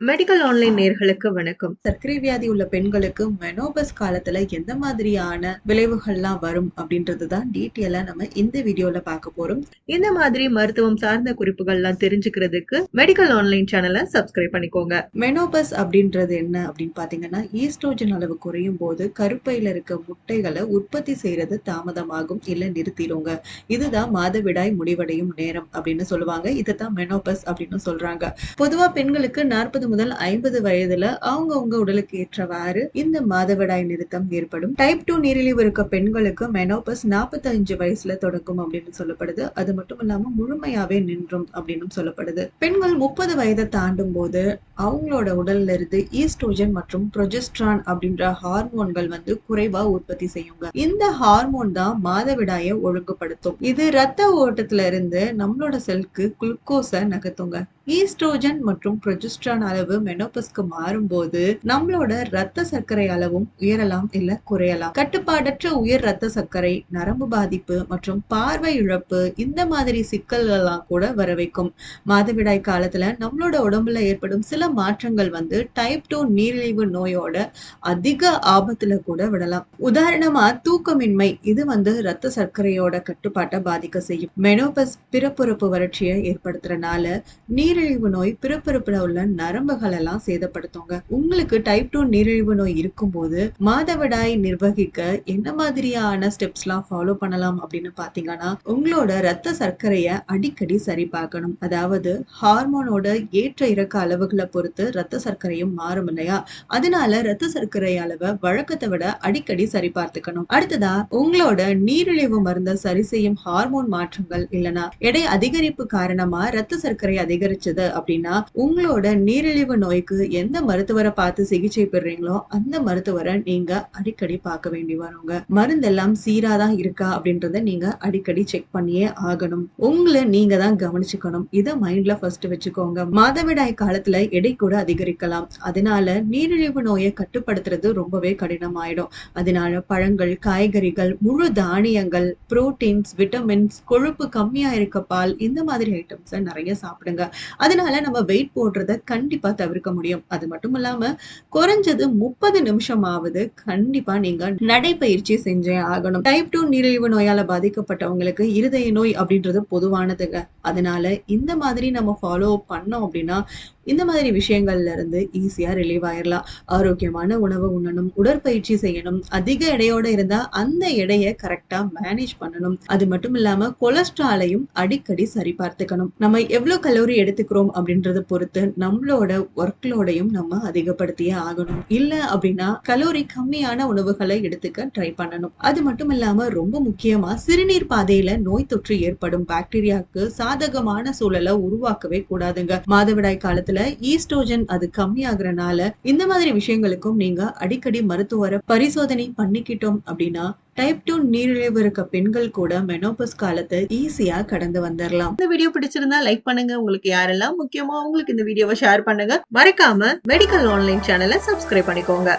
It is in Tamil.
மெடிக்கல் ஆன்லைன் நேர்களுக்கு வணக்கம். சர்க்கரை வியாதி உள்ள பெண்களுக்கு மெனோபஸ் காலத்துல எந்த மாதிரியான விளைவுகள்லாம் வரும் அப்படின்றது தான் டீட்டெயிலா நம்ம இந்த வீடியோல பார்க்க போறோம். இந்த மாதிரி மருத்துவம் சார்ந்த குறிப்புகள்லாம் தெரிஞ்சுக்கிறதுக்கு மெடிக்கல் ஆன்லைன் சேனலை சப்ஸ்கிரைப் பண்ணிக்கோங்க. மெனோபஸ் அப்படின்றது என்ன அப்படின்னு பாத்தீங்கன்னா ஈஸ்ட்ரோஜன் அளவு குறையும் போது கருப்பையில இருக்க முட்டைகளை உற்பத்தி செய்யறது தாமதமாகும் இல்ல நிறுத்திடுங்க. இதுதான் மாதவிடாய் முடிவடையும் நேரம் அப்படின்னு சொல்லுவாங்க. இதுதான் மெனோபஸ் அப்படின்னு சொல்றாங்க. பொதுவா பெண்களுக்கு நாற்பது முதல் ஐம்பது வயதுல அவங்கவுங்க உடலுக்கு ஏற்றவாறு இந்த மாதவிடாய் நிறுத்தம் ஏற்படும். டைப் டூ நீரிழிவு இருக்க பெண்களுக்கு மெனோபஸ் 45 வயசுல தொடங்கும் அப்படின்னு சொல்லப்படுது. அது மட்டும் இல்லாம முழுமையாவே நின்றும் அப்படின்னு சொல்லப்படுது. பெண்கள் முப்பது வயதை தாண்டும் போது அவங்களோட உடல்ல இருந்து ஈஸ்ட்ரோஜன் மற்றும் ப்ரொஜெஸ்ட்ரான் அப்படின்ற ஹார்மோன்கள் வந்து குறைவா உற்பத்தி செய்யுங்க. இந்த ஹார்மோன் தான் மாதவிடாயை ஒழுங்குபடுத்தும். இது ரத்த ஓட்டத்துல இருந்து நம்மளோட செல்க்கு குளுக்கோஸை நகர்த்துங்க. ஈஸ்ட்ரோஜன் மற்றும் ப்ரொஜெஸ்ட்ரான் அளவு மெனோபஸ்க்கு மாறும்போது நம்மளோட ரத்த சர்க்கரை அளவும் உயரலாம் இல்ல குறையலாம். கட்டுப்பாடற்ற உயர் ரத்த சர்க்கரை நரம்பு பாதிப்பு மற்றும் பார்வை இழப்பு இந்த மாதிரி சிக்கல்கள்லாம் கூட வர வைக்கும். மாதவிடாய் காலத்துல நம்மளோட உடம்புல ஏற்படும் சில மாற்றங்கள் வந்து டைப் டூ நீரிழிவு நோயோட அதிக ஆபத்துல கூட விடலாம். உதாரணமா தூக்கமின்மை இது வந்து ரத்த சர்க்கரையோட கட்டுப்பாட்டை பாதிக்க செய்யும். மெனோபஸ் பிறப்புறுப்பு வறட்சியை ஏற்படுத்துறனால நீரிழிவு நோய் பிறப்பிறப்புல உள்ள நரம்புகள் எல்லாம் சேதப்படுத்துங்க. உங்களுக்கு டைப் டூ நீரிழிவு நோய் இருக்கும்போது மாதவிடாய் நிர்வகிக்க என்ன மாதிரியான ஸ்டெப்ஸ் எல்லாம் ஃபாலோ பண்ணலாம் அப்படின்னு பாத்தீங்கன்னா உங்களோட ரத்த சர்க்கரைய அடிக்கடி சரி பார்க்கணும். அதாவது ஹார்மோனோட ஏற்ற இறக்க அளவுகளை பொறுத்து ரத்த சர்க்கரையும் மாறும் இல்லையா? அதனால ரத்த சர்க்கரை அளவை வழக்கத்தை விட அடிக்கடி சரி பார்த்துக்கணும். அடுத்ததா உங்களோட நீரிழிவு மருந்தை சரி செய்யும் ஹார்மோன் மாற்றங்கள் இல்லனா எடை அதிகரிப்பு காரணமா ரத்த சர்க்கரை ஆரம்பிச்சது அப்படின்னா உங்களோட நீரிழிவு நோய்க்கு எந்த மருத்துவரை பார்த்து சிகிச்சை பெறுறீங்களோ அந்த மருத்துவரை நீங்க அடிக்கடி பார்க்க வேண்டி வருங்க. மருந்தெல்லாம் சீராதான் இருக்கா அப்படின்றத நீங்க அடிக்கடி செக் பண்ணியே ஆகணும். உங்களை நீங்க தான் கவனிச்சுக்கணும். இதை மைண்ட்ல ஃபர்ஸ்ட் வச்சுக்கோங்க. மாதவிடாய் காலத்துல எடை கூட அதிகரிக்கலாம். அதனால நீரிழிவு நோயை கட்டுப்படுத்துறது ரொம்பவே கடினமாயிடும். அதனால பழங்கள் காய்கறிகள் முழு தானியங்கள் புரோட்டீன்ஸ் விட்டமின்ஸ் கொழுப்பு கம்மியா இருக்க பால் இந்த மாதிரி ஐட்டம்ஸை நிறைய சாப்பிடுங்க. அதனால நம்ம வெயிட் போடுறத கண்டிப்பா தவிர்க்க முடியும். அது மட்டும் இல்லாம குறைஞ்சது முப்பது நிமிஷமாவது கண்டிப்பா நீங்க நடைப்பயிற்சி செஞ்சே ஆகணும். டைப் டூ நீரிழிவு நோயால பாதிக்கப்பட்டவங்களுக்கு இருதய நோய் அப்படின்றது பொதுவானதுங்க. அதனால இந்த மாதிரி நம்ம ஃபாலோ பண்ணோம் அப்படின்னா இந்த மாதிரி விஷயங்கள்ல இருந்து ஈஸியா ரிலீவ் ஆயிடலாம் ஆரோக்கியமான உணவு உண்ணணும் உடற்பயிற்சி செய்யணும் அதிக எடையோட இருந்தா அந்த எடையை கரெக்டா மேனேஜ் பண்ணணும். அது மட்டும் இல்லாம கொலஸ்ட்ராலையும் அடிக்கடி சரி பார்த்துக்கணும். நம்ம எவ்வளவு கலோரி எடுத்துக்கிறோம் அப்படின்றத பொறுத்து நம்மளோட ஒர்க்லோடையும் நம்ம அதிகப்படுத்தியே ஆகணும். இல்ல அப்படின்னா கலோரி கம்மியான உணவுகளை எடுத்துக்க ட்ரை பண்ணணும். அது மட்டும் இல்லாம ரொம்ப முக்கியமா சிறுநீர் பாதையில நோய் தொற்று ஏற்படும் பாக்டீரியாவுக்கு சாதகமான சூழலை உருவாக்கவே கூடாதுங்க. மாதவிடாய் காலத்துல ஈஸ்ட்ரோஜன் அது கம்மியாகிறனால இந்த மாதிரி விஷயங்களுக்கும் நீங்க அடிக்கடி மருத்துவரை பரிசோதனை பண்ணிக்கிட்டோம் அப்படின்னா டைப் டூ நீரிழிவு இருக்க பெண்கள் கூட மெனோபஸ் காலத்தை ஈஸியா கடந்து வந்துடலாம் இந்த வீடியோ பிடிச்சிருந்தா லைக் பண்ணுங்க. உங்களுக்கு யாரெல்லாம் முக்கியமா உங்களுக்கு இந்த வீடியோவை ஷேர் பண்ணுங்க. மறக்காம மெடிக்கல் ஆன்லைன் சேனலை சப்ஸ்கிரைப் பண்ணிக்கோங்க.